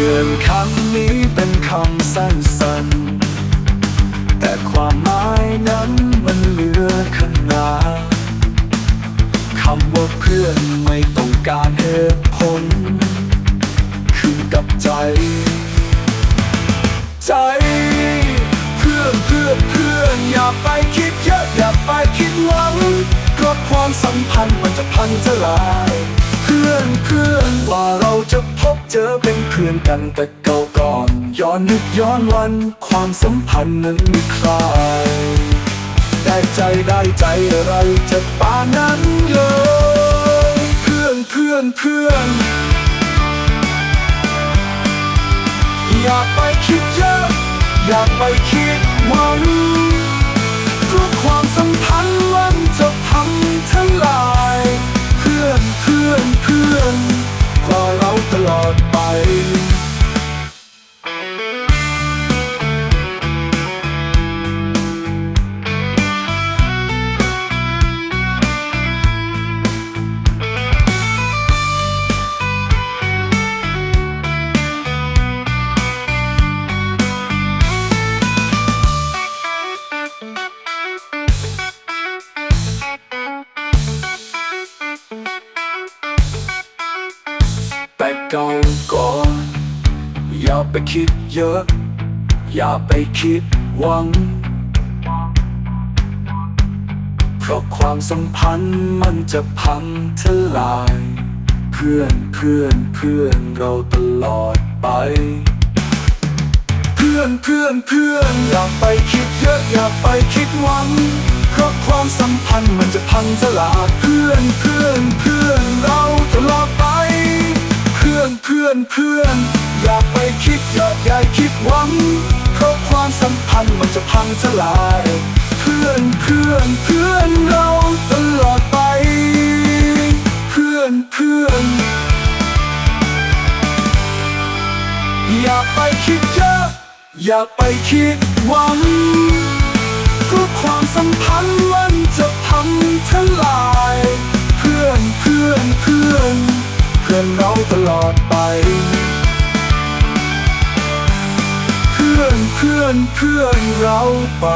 พื่อนคำนี้เป็นคำสั้นๆ แต่ความหมายนั้นมันเหลือขนาดคำว่าเพื่อนไม่ต้องการเหตุผลคือกับใจ ใจ เพื่อนเพื่อนเพื่อนอย่าไปคิดเยอะอย่าไปคิดหวังเพราะความสัมพันธ์มันจะพังทลาย เพื่อนเพื่อนว่าเราจะพบ เจอเป็นเพื่อนกันแต่เก่าก่อน ย้อนนึกย้อนวัน ความสัมพันธ์นั้นมีคลายได้ใจได้ใจอะไรจะป่านนั้นเลย เพื่อนเพื่อนเพื่อนอย่าไปคิดเยอะอย่าไปคิดวังเพราะความสัมพันธ์มันจะพังทลาย ก่าก่อนอย่าไปคิดเยอะ อย่าไปคิดหวัง เพราะความสัมพันธ์มันจะพังทลาย เพื่อนเพื่อนเพื่อนเราตลอดไป เพื่อนเพื่อนเพื่อนอย่าไปคิดเยอะ อย่าไปคิดหวัง เพราะความสัมพันธ์มันจะพังทลาย เพื่อนเพื่อนเพื่อน อนเพื่อนเพื่อนอย่าไปคิดเยอะอย่คิดหวัง เพราะความสัมพันธ์มันจะพังทลาย เพื่อนเพื่อนเพื่อนเราตลอดไป เพื่อนเพื่อนอย่าไปคิดเยอะอย่าไปคิดหวังเพราะความสัมพันธ์มันจะพังทลาย เพื่อนเพื่อนเพื่อนอน อดไป เพื่อนเพื่อนเพื่อนเราไป